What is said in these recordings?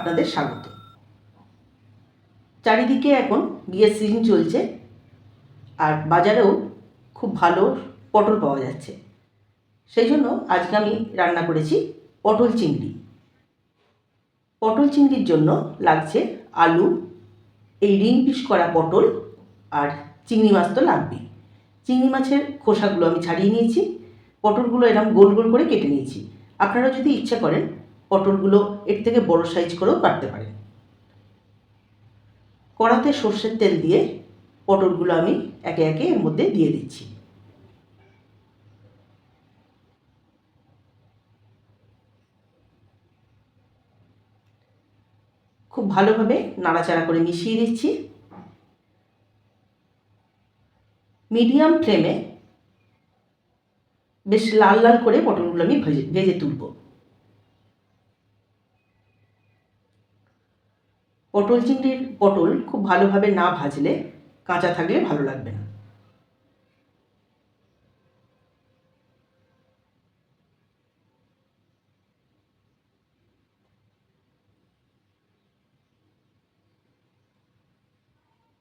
আপনাদের স্বাগত। চারিদিকে এখন বিয়ের সিজন চলছে আর বাজারেও খুব ভালো পটল পাওয়া যাচ্ছে। সেই জন্য আজকে আমি রান্না করেছি পটল চিংড়ি। পটল চিংড়ির জন্য লাগছে আলু, এই রিং পিস করা পটল আর চিংড়ি মাছ তো লাগবেই চিংড়ি মাছের খোসাগুলো আমি ছাড়িয়ে নিয়েছি। পটলগুলো এরকম গোল গোল করে কেটে নিয়েছি। আপনারা যদি ইচ্ছা করেন পটলগুলো এর থেকে বড় সাইজ করেও কাটতে পারেন কড়াতে সর্ষের তেল দিয়ে পটলগুলো আমি একে একে এর মধ্যে দিয়ে দিচ্ছি। খুব ভালোভাবে নাড়াচাড়া করে মিশিয়ে দিচ্ছি। মিডিয়াম ফ্লেমে বেশ লাল লাল করে পটলগুলো আমি ভেজে ভেজে তুলব। পটল চিংড়ির পটল খুব ভালোভাবে না ভাজলে কাঁচা থাকলে ভালো লাগবে না।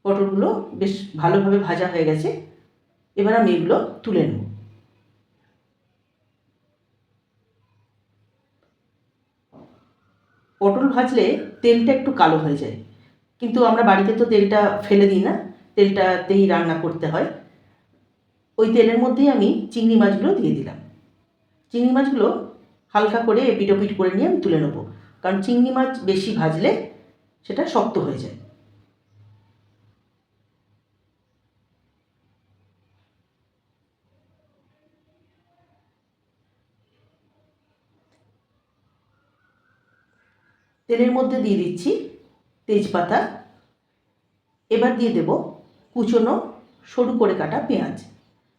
পটলগুলো বেশ ভালোভাবে ভাজা হয়ে গেছে। এবার আমি এগুলো তুলে নেব। পটল ভাজলে তেলটা একটু কালো হয়ে যায়। কিন্তু আমরা বাড়িতে তো তেলটা ফেলে দিই না, তেলটাতেই রান্না করতে হয়। ওই তেলের মধ্যেই আমি চিংড়ি মাছগুলো দিয়ে দিলাম। চিংড়ি মাছগুলো হালকা করে এপিট ওপিট করে নিয়ে আমি তুলে নেব। কারণ চিংড়ি মাছ বেশি ভাজলে সেটা শক্ত হয়ে যায়। তেলের মধ্যে দিয়ে দিচ্ছি তেজপাতা। এবার দিয়ে দেব কুচনো সরু করে কাটা পেঁয়াজ।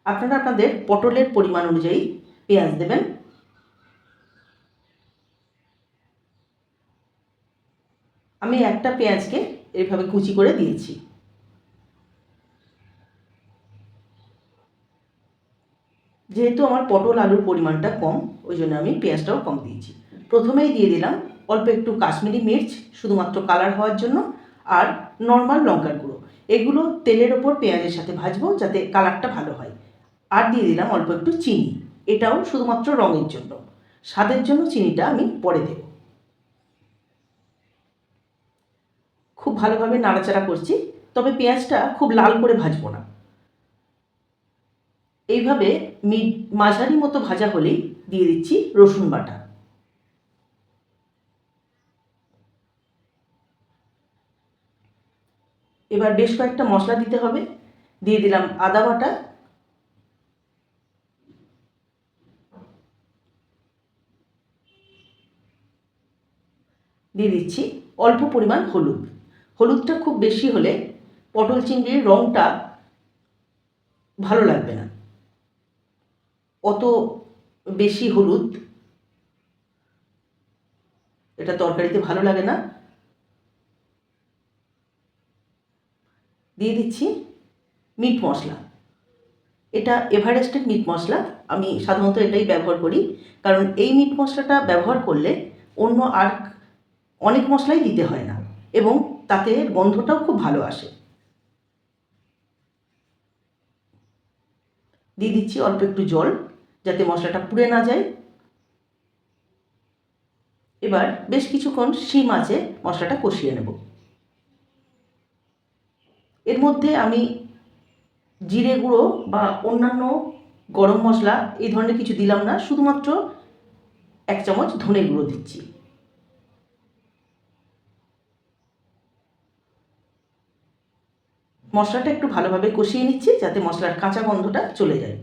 আপনারা আপনাদের পটলের পরিমাণ অনুযায়ী পেঁয়াজ দেবেন। আমি একটা পেঁয়াজকে এভাবে কুচি করে দিয়েছি। যেহেতু আমার পটল আলুর পরিমাণটা কম, ওই জন্য আমি পেঁয়াজটাও কম দিয়েছি। প্রথমেই দিয়ে দিলাম অল্প একটু কাশ্মীরি মির্চ, শুধুমাত্র কালার হওয়ার জন্য, আর নর্মাল লঙ্কার গুঁড়ো। এগুলো তেলের ওপর পেঁয়াজের সাথে ভাজবো যাতে কালারটা ভালো হয়। আর দিয়ে দিলাম অল্প একটু চিনি। এটাও শুধুমাত্র রঙের জন্য। স্বাদের জন্য চিনিটা আমি পরে দেব। খুব ভালোভাবে নাড়াচাড়া করছি, তবে পেঁয়াজটা খুব লাল করে ভাজবো না। এইভাবে মাঝারি মতো ভাজা হলেই দিয়ে দিচ্ছি রসুন বাটা। এবার বেশ কয়েকটা মশলা দিতে হবে। দিয়ে দিলাম আদা বাটা। দিয়ে দিচ্ছি অল্প পরিমাণ হলুদ। হলুদটা খুব বেশি হলে পটল চিংড়ির রঙটা ভালো লাগবে না। অত বেশি হলুদ এটা তরকারিতে ভালো লাগে না। দিয়ে দিচ্ছি মিট মশলা। এটা এভারেস্টের মিট মশলা। আমি সাধারণত এটাই ব্যবহার করি। কারণ এই মিট মশলাটা ব্যবহার করলে অন্য আর অনেক মশলাই দিতে হয় না এবং তাতে গন্ধটাও খুব ভালো আসে। দিয়ে দিচ্ছি অল্প একটু জল যাতে মশলাটা পুড়ে না যায়। এবার বেশ কিছুক্ষণ শিম আছে মশলাটা কষিয়ে নেব। এর মধ্যে আমি জিরে গুঁড়ো বা অন্যান্য গরম মশলা এই ধরনের কিছু দিলাম না, শুধুমাত্র এক চামচ ধনে গুঁড়ো দিচ্ছি। মশলাটা একটু ভালোভাবে কষিয়ে নিচ্ছি যাতে মশলার কাঁচা গন্ধটা চলে যায়।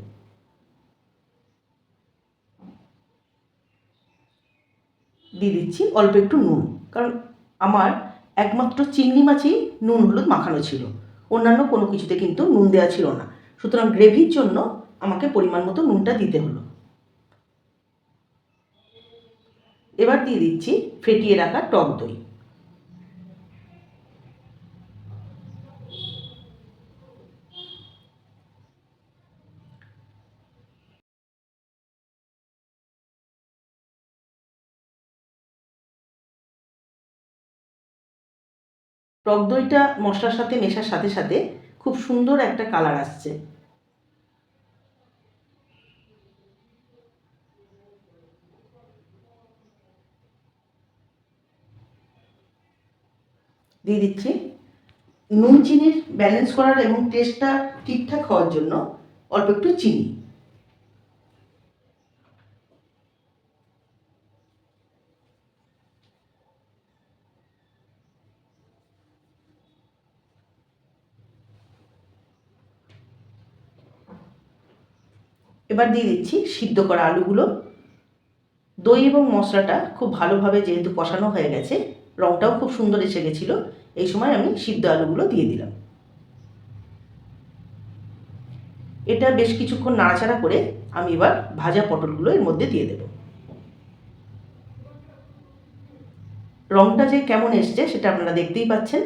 দিয়ে দিচ্ছি অল্প একটু নুন, কারণ আমার একমাত্র চিংড়ি মাছই নুন হলুদ মাখানো ছিল। অন্যান্য কোনো কিছুতে কিন্তু নুন দেওয়া ছিল না। সুতরাং গ্রেভির জন্য আমাকে পরিমাণ মতো নুনটা দিতে হলো। এবার দিয়ে দিচ্ছি ফেটিয়ে রাখা টক দই। টক দইটা মশলার সাথে মেশার সাথে সাথে খুব সুন্দর একটা কালার আসছে। দিয়ে দিচ্ছি। নুন, চিনির ব্যালেন্স করার এবং টেস্টটা ঠিকঠাক হওয়ার জন্য অল্প একটু চিনি। এবার দিয়ে দিচ্ছি সিদ্ধ করা আলুগুলো। দই এবং মশলাটা খুব ভালোভাবে যেহেতু কষানো হয়ে গেছে রঙটাও খুব সুন্দর এসে গেছিল, এই সময় আমি সিদ্ধ আলুগুলো দিয়ে দিলাম। এটা বেশ কিছুক্ষণ নাড়াচাড়া করে আমি এবার ভাজা পটলগুলো এর মধ্যে দিয়ে দেব। রংটা যে কেমন এসছে সেটা আপনারা দেখতেই পাচ্ছেন।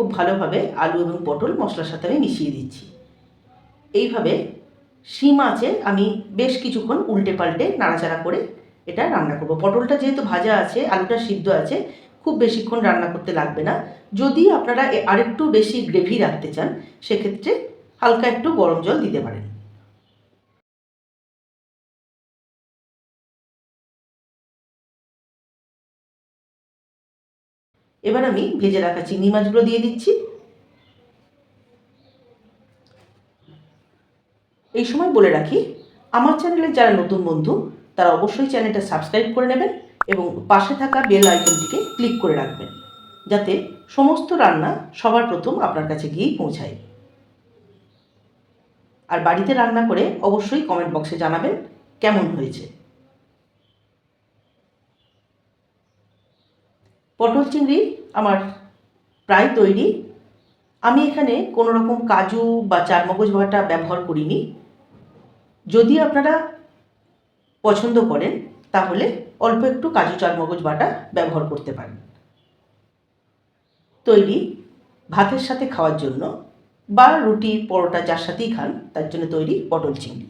খুব ভালোভাবে আলু এবং পটল মশলার সাথে আমি মিশিয়ে দিচ্ছি। এইভাবে শিম আছে, আমি বেশ কিছুক্ষণ উল্টে পাল্টে নাড়াচাড়া করে এটা রান্না করব। পটলটা যেহেতু ভাজা আছে, আলুটা সিদ্ধ আছে, খুব বেশিক্ষণ রান্না করতে লাগবে না। যদি আপনারা আরেকটু বেশি গ্রেভি রাখতে চান, সেক্ষেত্রে হালকা একটু গরম জল দিতে পারেন। এবার আমি ভেজে রাখা চিংড়ি মাছগুলো দিয়ে দিচ্ছি। এই সময় বলে রাখি, আমার চ্যানেলের যারা নতুন বন্ধু, তারা অবশ্যই চ্যানেলটা সাবস্ক্রাইব করে নেবেন এবং পাশে থাকা বেল আইকনটিকে ক্লিক করে রাখবেন, যাতে সমস্ত রান্না সবার প্রথম আপনার কাছে গিয়েই পৌঁছায়। আর বাড়িতে রান্না করে অবশ্যই কমেন্ট বক্সে জানাবেন, কেমন হয়েছে। পটল চিংড়ি আমার প্রায় তৈরি। আমি এখানে কোনো রকম কাজু বা চারমগজ বাটা ব্যবহার করিনি। যদি আপনারা পছন্দ করেন, তাহলে অল্প একটু কাজু চারমগজ বাটা ব্যবহার করতে পারেন। তৈরি ভাতের সাথে খাওয়ার জন্য বা রুটি পরোটা যার সাথেই খান, তার জন্য তৈরি পটল চিংড়ি।